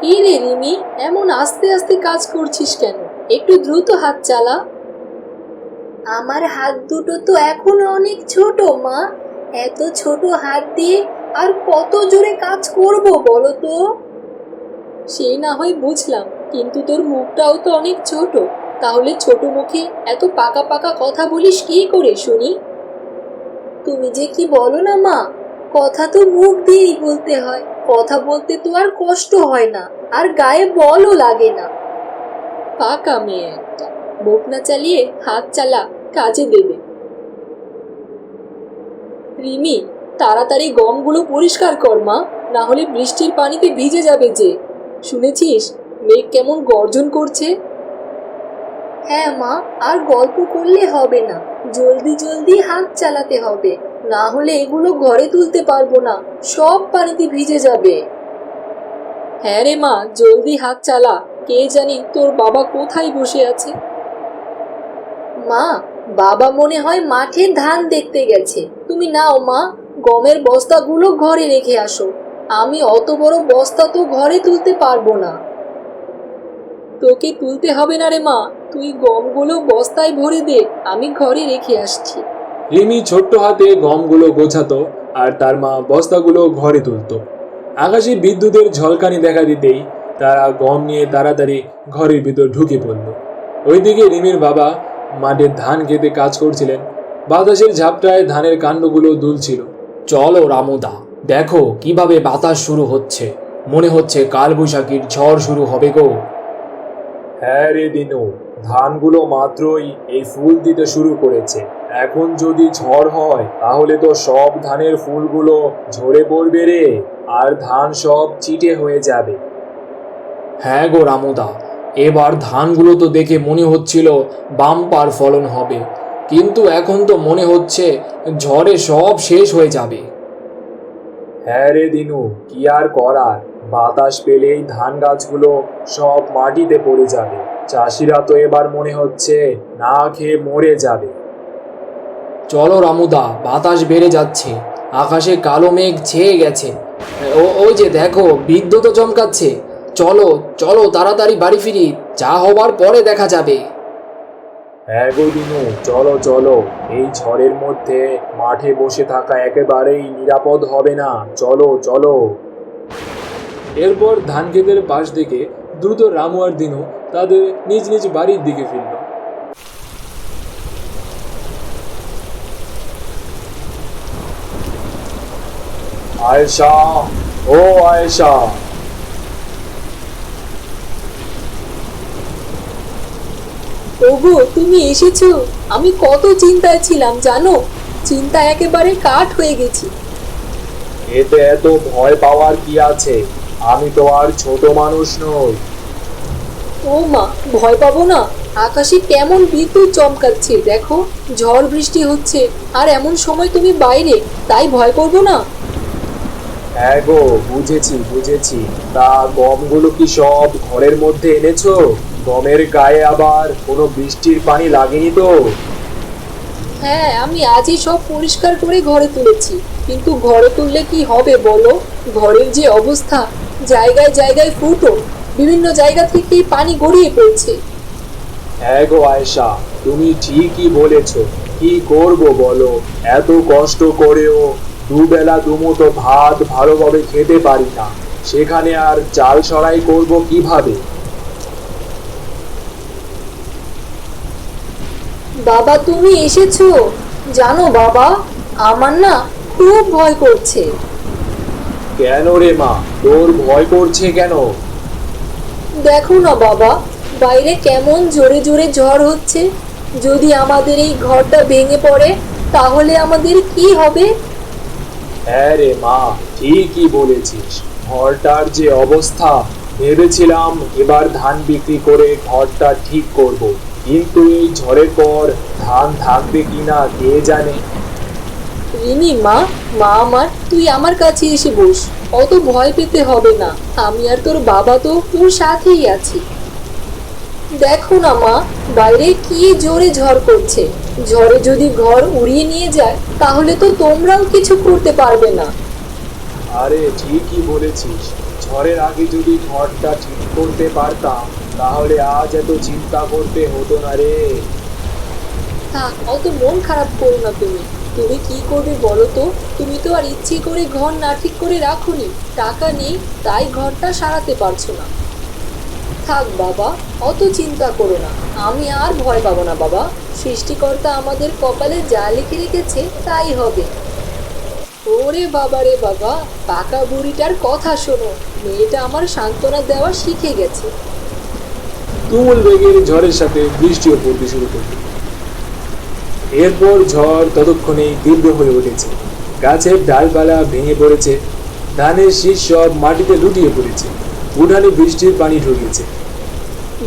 কি রে রিমি এমন আস্তে আস্তে কাজ করছিস কেন? একটু দ্রুত হাত চালা। আমার হাত দুটো তো এখনও অনেক ছোট মা। এত ছোট হাত দিয়ে আর কত জোরে কাজ করব বলো তো? সে না হয় বুঝলাম কিন্তু তোর মুখটাও তো অনেক ছোট। তাহলে ছোট মুখে এত পাকা পাকা কথা বলিস কি করে শুনি? তুমি যে কি বলো না মা? কথা তো মুখ দিয়েই বলতে হয়। কথা বলতে তো আর কষ্ট হয় না, আর গায়ে বলও লাগে না। পাকা মেয়ে একটা, মুখ না চালিয়ে হাত চালা, কাজে দেবে। রিমি, তাড়াতাড়ি গমগুলো পরিষ্কার কর, মা, না হলে বৃষ্টির পানিতে ভিজে যাবে যে। শুনেছিস, মেঘ কেমন গর্জন করছে? হ্যাঁ মা, আর গল্প করলে হবে না। জলদি জলদি হাত চালাতে হবে। না হলে এগুলো ঘরে তুলতে পারব না। সব পানিতে ভিজে যাবে। হ্যাঁ রে মা, জলদি হাত চালা। কে জানি তোর বাবা কোথায় বসে আছে? মা, বাবা মনে হয় মাঠে ধান দেখতে গেছে। তুমি নাও মা, গমের বস্তাগুলো ঘরে রেখে আসো। আমি অত বড় বস্তা তো ঘরে তুলতে পারব না। তোকে তুলতে হবে না রে মা। তুই গমগুলো বস্তায় ভরে দে, আমি ঘরে রেখে আসছি। রিমি ছোট্ট হাতে গমগুলো গোছাতো আর তার মা বস্তাগুলো ঘরে তুলতো। আকাশে বিদ্যুতের ঝলকানি দেখা দিতেই তারা গম নিয়ে তাড়াতাড়ি ঘরের ভিতর ঢুকে পড়ল। ওইদিকে রিমির বাবা মাঠে ধান খেতে কাজ করছিলেন। বাতাসের ঝাপটায় ধানের কাণ্ডগুলো দুলছিল। চলো রামুদা, দেখো কীভাবে বাতাস শুরু হচ্ছে। মনে হচ্ছে কালবৈশাখীর ঝড় শুরু হবে গো। হ্যাঁ রে দিনু, ধানগুলো মাত্রই এই ফুল দিতে শুরু করেছে। এখন যদি ঝড় হয়, তাহলে তো সব ধানের ফুলগুলো ঝরে পড়বে রে, আর ধান সব চিটে হয়ে যাবে। হ্যাঁ গো রামুদা, এবার ধানগুলো তো দেখে মনে হচ্ছিল বাম্পার ফলন হবে, কিন্তু এখন তো মনে হচ্ছে ঝড়ে সব শেষ হয়ে যাবে। হ্যাঁ রে দিনু, কি আর করার? বাতাস পেলেই ধান গাছগুলো সব মাটিতে পড়ে যাবে। চাষিরা তো এবার মনে হচ্ছে না খেয়ে মরে যাবে। চলো রামুদা বাতাস বেড়ে যাচ্ছে। আকাশে কালো মেঘ ছেয়ে গেছে। ও ওই যে দেখো বিদ্যুৎ চমকাচ্ছে। চলো চলো তাড়াতাড়ি বাড়ি ফিরি যা হবার পরে দেখা যাবে। হ্যাঁ গো দিনু চলো চলো। এই ঝড়ের মধ্যে মাঠে বসে থাকা একেবারেই নিরাপদ হবে না। চলো চলো। এরপর ধান পাশ থেকে দ্রুত রামু আর দিনু তাদের নিজ নিজ বাড়ির দিকে ফিরল। আয়েশা ও আয়েশা। ওগো তুমি এসেছ? আমি কত চিন্তায় ছিলাম জানো? চিন্তা একেবারে কাঠ হয়ে গেছি। এতে এত ভয় পাওয়ার কি আছে? আমি তো আর ছোট মানুষ নই। ও মা ভয় পাবো না। আকাশে কেমন বিদ্যুৎ চমকাচ্ছে দেখো। ঝড় বৃষ্টি হচ্ছে আর এমন সময় তুমি বাইরে তাই ভয় করব না? হ্যাঁ গো বুঝেছি বুঝেছি। তা গমগুলো কি সব ঘরের মধ্যে এনেছো? গমের গায়ে আবার কোনো বৃষ্টির পানি লাগেনি তো? হ্যাঁ আমি আজই সব পরিষ্কার করে ঘরে তুলেছি। কিন্তু ঘরে তুললে কি হবে বলো? ঘরের যে অবস্থা জায়গায় জায়গায় ফুটো বিভিন্ন জায়গা থেকেই পানি গড়িয়ে পড়ছে। হ্যাঁ গো আয়েশা তুমি ঠিকই বলেছ। কি করব বলো? এত কষ্ট করেও দুবেলা দুমুটো ভাত ভালোভাবে খেতে পারি না। সেখানে আর চাল সরাই করব কীভাবে? বাবা তুমি এসেছ? জানো বাবা আমার না খুব ভয় করছে। কেন রে মা? তোর ভয় করছে কেন? দেখো না বাবা বাইরে কেমন জোরে জোরে ঝড় হচ্ছে। যদি আমাদের এই ঘরটা ভেঙে পড়ে তাহলে আমাদের কি হবে? হ্যাঁ রে মা, ঠিকই বলেছিস। ঘরটার যে অবস্থা, ভেবেছিলাম এবার ধান বিক্রি করে ঘরটা ঠিক করব। কিন্তু এই ঝড়ের পর ধান থাকবে কিনা কে জানে? রিনি মা মা আমার, তুই আমার কাছে এসে বস। অত ভয় পেতে হবে না। আমি আর তোর বাবা তো তোর সাথেই আছি। দেখো না মা বাইরে কি জোরে ঝড় করছে। ঝড়ে যদি ঘর উড়িয়ে নিয়ে যায় তাহলে তো তোমরাও কিছু করতে পারবে না। আরে ঠিকই বলেছিস। ঝড়ের আগে যদি ঘরটা ঠিক করতে পারতাম তাহলে আজ এত চিন্তা করতে হতো না রে। থাক অত মন খারাপ করো না তুমি। তুমি কি করবে বলো তো? তুমি তো আর ইচ্ছে করে ঘর না ঠিক করে রাখোনি। টাকা নেই তাই ঘরটা সারাতে পারছ না। থাক বাবা, অত চিন্তা করো না। আমি আর ভয় পাবো না বাবা। সৃষ্টিকর্তা আমাদের কপালে যা লিখে রেখেছে, তাই হবে। ওরে বাবা রে বাবা, পাকা বুড়িটার কথা শোনো। মেয়েটা আমার সান্ত্বনা দেওয়া শিখে গেছে। তুমুল বেগের ঝড়ের সাথে বৃষ্টিও পড়তে শুরু করল। এরপর ঝড় ততক্ষণেই তীব্র হয়ে উঠেছে। গাছের ডালপালা ভেঙে পড়েছে। ধানের শীষ সব মাটিতে লুটিয়ে পড়েছে। উঠানে বৃষ্টির পানি ঢুকেছে।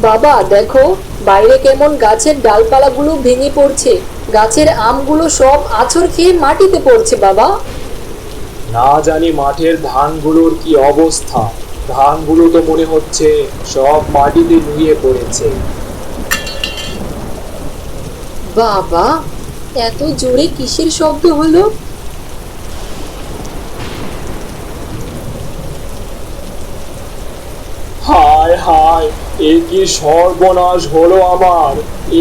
বাবা দেখো বাইরে কেমন গাছের ডালপালাগুলো ভেঙে পড়ছে। গাছের আমগুলো সব আছর খেয়ে মাটিতে পড়ছে বাবা। না জানি মাঠের ধানগুলোর কি অবস্থা। ধানগুলো তো মনে হচ্ছে সব মাটিতে নুয়ে পড়েছে। বাবা এত জোরে কিসের শব্দ হলো? হায় হায়, এ কি সর্বনাশ হলো আমার?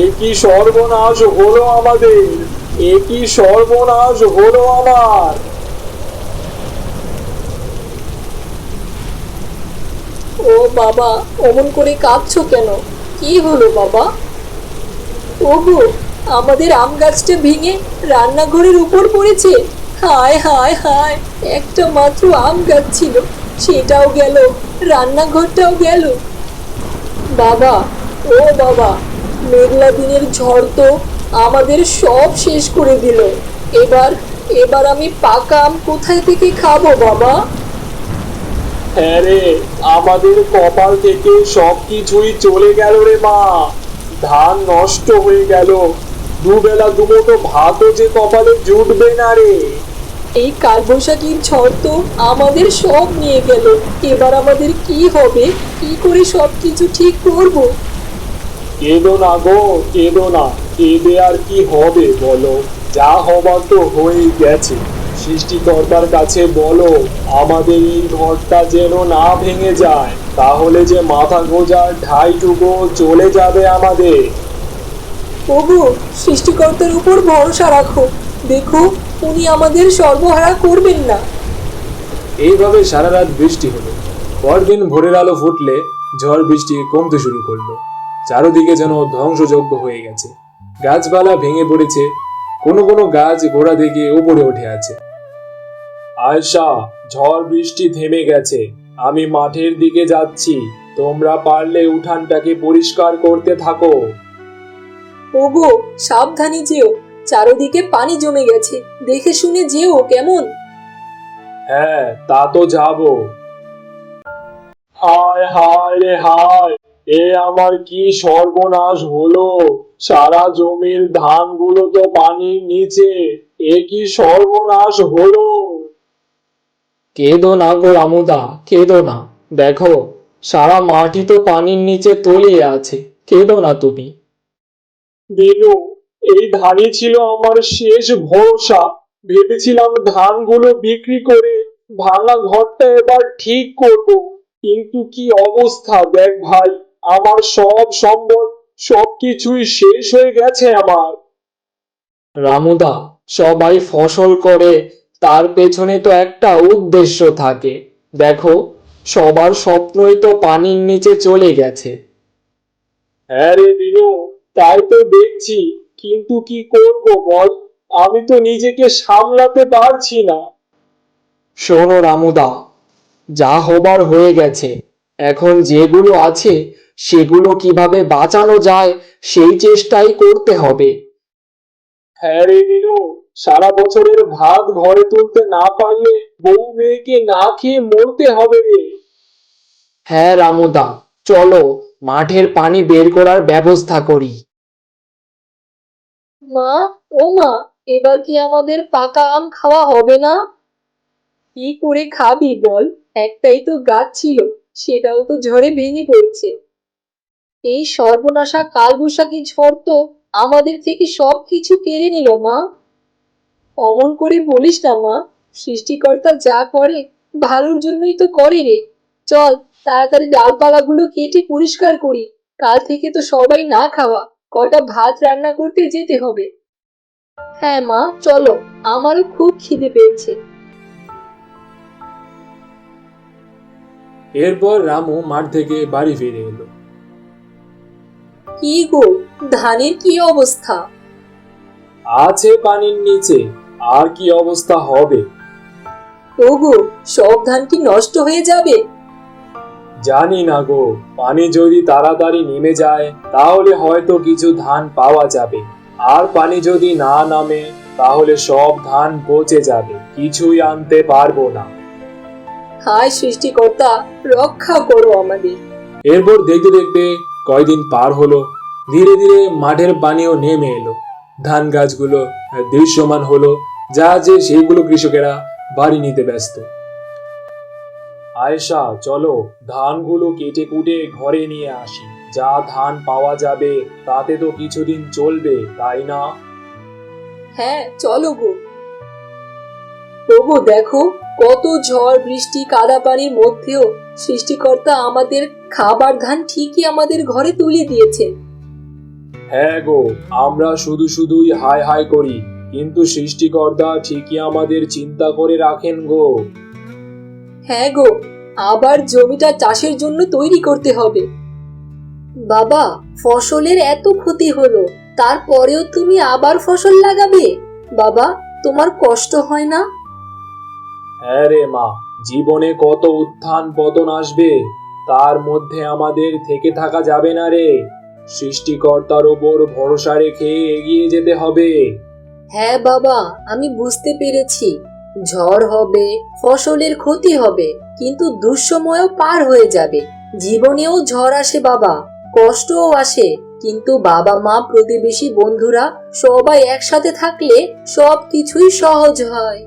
এ কি সর্বনাশ হলো আমাদের? এ কি সর্বনাশ হলো আমার? ও বাবা, অমন করে কাঁদছো কেন? কি হলো বাবা? ওগো, আমাদের আম গাছটা ভেঙে রান্নাঘরের উপর পড়েছে। হায় হায় হায়, একটা মাত্র আম গাছ ছিল। সেটাও গেল, রান্নাঘরটাও গেল। বাবা, ও বাবা, মেঘলা দিনের ঝড় তো আমাদের সব শেষ করে দিল। এবার এবার আমি পাকা আম কোথায় থেকে খাব, বাবা? হ্যাঁ আমাদের কপাল থেকে সব কিছুই চলে গেল রে মা। ধান নষ্ট হয়ে গেল। দুবেলা দুমুঠো ভাতও যে কপালে জুটবে না রে। এই কালবৈশাখীর ঝড় তো আমাদের সব নিয়ে গেল। এবার আমাদের কি হবে? কি করে সব কিছু ঠিক করব? কেঁদো না গো কেঁদো না। কেঁদে আর কি হবে বলো? যা হবার তো হয়েই গেছে। সৃষ্টিকর্তার কাছে বলো আমাদের এই ঘরটা যেন না ভেঙে যায় তাহলে যে মাথা গোজার ঢাইটুকু চলে যাবে আমাদের। ওগো সৃষ্টিকর্তার উপর ভরসা রাখো। দেখো উনি আমাদের সর্বহারা করবেন না। এইভাবে সারা রাত বৃষ্টি হলো। পরদিন ভোরের আলো ফুটলে ঝড় বৃষ্টি কমতে শুরু করল। চারদিকে যেন ধ্বংসযজ্ঞ হয়ে গেছে। গাছপালা ভেঙে পড়েছে। কোনো কোনো গাছ গোড়া থেকে উপরে উঠে আছে। আয়সা ঝড় বৃষ্টি থেমে গেছে। আমি মাঠের দিকে যাচ্ছি। তোমরা পারলে উঠানটাকে পরিষ্কার করতে থাকো। ওগো সাবধানে যেও। চারদিকে পানি জমে গেছে। দেখে শুনে যেও কেমন। হ্যাঁ তা তো যাব। হায় হায় রে হায় এ আমার কি সর্বনাশ হলো? সারা জমির ধানগুলো তো পানির নিচে এ কি সর্বনাশ হলো? কেঁদো না গো রামুদা কেঁদো না। দেখো সারা মাটি তো পানির নিচে তলিয়ে আছে কেঁদো না তুমি। দিনু এই ধানই ছিল আমার শেষ ভরসা। ভেবেছিলাম ধানগুলো বিক্রি করে ভাঙা ঘরটা এবার ঠিক করব। কিন্তু কি অবস্থা, দেখ ভাই, আমার সব সম্বল, সবকিছুই শেষ হয়ে গেছে আমার। রামুদা, সবাই ফসল করে, তার পেছনে তো একটা উদ্দেশ্য থাকে। দেখো, সবার স্বপ্নই তো পানির নিচে চলে গেছে। হ্যাঁ রে দিনু তাই তো দেখছি। কিন্তু কি করব বল? আমি তো নিজেকে সামলাতে পারছি না। শোনো রামুদা যা হবার হয়ে গেছে এখন যেগুলো আছে সেগুলো কীভাবে বাঁচানো যায় সেই চেষ্টাই করতে হবে। হ্যাঁ রে দিনু সারা বছরের ভাত ঘরে তুলতে না পারলে বউ মেয়েকে না খেয়ে মরতে হবে রে। হ্যাঁ রামুদা চলো মাঠের পানি বের করার ব্যবস্থা করি। মা, ও মা, এবার কি আমাদের পাকা আম খাওয়া হবে না? কি করে খাবি বল? একটাই তো গাছ ছিল, সেটাও তো ঝড়ে ভেঙে পড়ছে। এই সর্বনাশা কালবৈশাখী ঝড় তো আমাদের থেকে সব কিছু কেড়ে নিল মা। অমন করে বলিস না মা, সৃষ্টিকর্তা যা করে, ভালোর জন্যই তো করে রে। চল, তাড়াতাড়ি ডালপালাগুলো কেটে পরিষ্কার করি, কাল থেকে তো সবাই না খাওয়া। কটা ভাত রান্না করতে যেতে হবে? হ্যাঁ মা চলো আমারও খুব খিদে পেয়েছে। এরপর রামু মাঠ থেকে বাড়ি ফিরে এলো। কি গো ধানের কি অবস্থা? আছে পানির নিচে আর কি অবস্থা হবে? ওগো সব ধান কি নষ্ট হয়ে যাবে? জানি না গো পানি যদি তাড়াতাড়ি নেমে যায় তাহলে হয়তো কিছু ধান পাওয়া যাবে। আর পানি যদি না নামে তাহলে সব ধান পচে যাবে কিছুই আনতে পারব না। হায় সৃষ্টিকর্তা রক্ষা করো আমাদের। এরপর দেখতে দেখতে কয়দিন পার হলো ধীরে ধীরে মাঠের পানিও নেমে এলো। ধান গাছগুলো দৃশ্যমান হলো যা যে সেইগুলো কৃষকেরা বাড়ি নিতে ব্যস্ত। আয়েশা চলো ধানগুলো কেটে কুটে ঘরে নিয়ে আসি। যা ধান পাওয়া যাবে তাতে তো কিছুদিন চলবে তাই না? হ্যাঁ চলো গো। ওগো দেখো কত ঝড় বৃষ্টি কাদা পানির মধ্যেও সৃষ্টিকর্তা আমাদের খাবার ধান ঠিকই আমাদের ঘরে তুলে দিয়েছে। হ্যাঁ গো আমরা শুধু শুধুই হায় হায় করি কিন্তু সৃষ্টিকর্তা ঠিকই আমাদের চিন্তা করে রাখেন গো। হ্যাঁ গো আবার জমিটা চাষের জন্য তৈরি করতে হবে। বাবা ফসলের এত ক্ষতি হলো তারপরেও তুমি আবার ফসল লাগাবে? বাবা তোমার কষ্ট হয় না? হ্যাঁ রে মা জীবনে কত উত্থান পতন আসবে তার মধ্যে আমাদের থেকে থাকা যাবে না রে। সৃষ্টিকর্তার ওপর ভরসা রেখে এগিয়ে যেতে হবে। হ্যাঁ বাবা আমি বুঝতে পেরেছি। ঝড় হবে, ফসলের ক্ষতি হবে, কিন্তু দুঃসময়ও পার হয়ে যাবে। জীবনেও ঝড় আসে বাবা, কষ্টও আসে, কিন্তু বাবা মা প্রতিবেশী বন্ধুরা সবাই একসাথে থাকলে সব কিছুই সহজ হয়।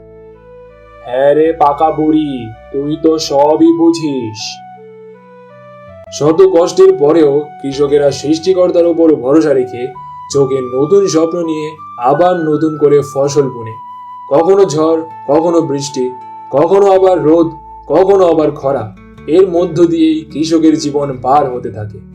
হ্যাঁ রে পাকা বুড়ি, তুই তো সবই বুঝিস। শত কষ্টের পরেও কৃষকেরা সৃষ্টিকর্তার উপর ভরসা রেখে চোখে নতুন স্বপ্ন নিয়ে আবার নতুন করে ফসল বুনে। কখনো ঝড়, কখনো বৃষ্টি, কখনো আবার রোদ, কখনো আবার খরা। এর মধ্য দিয়েই কৃষকের জীবন পার হতে থাকে।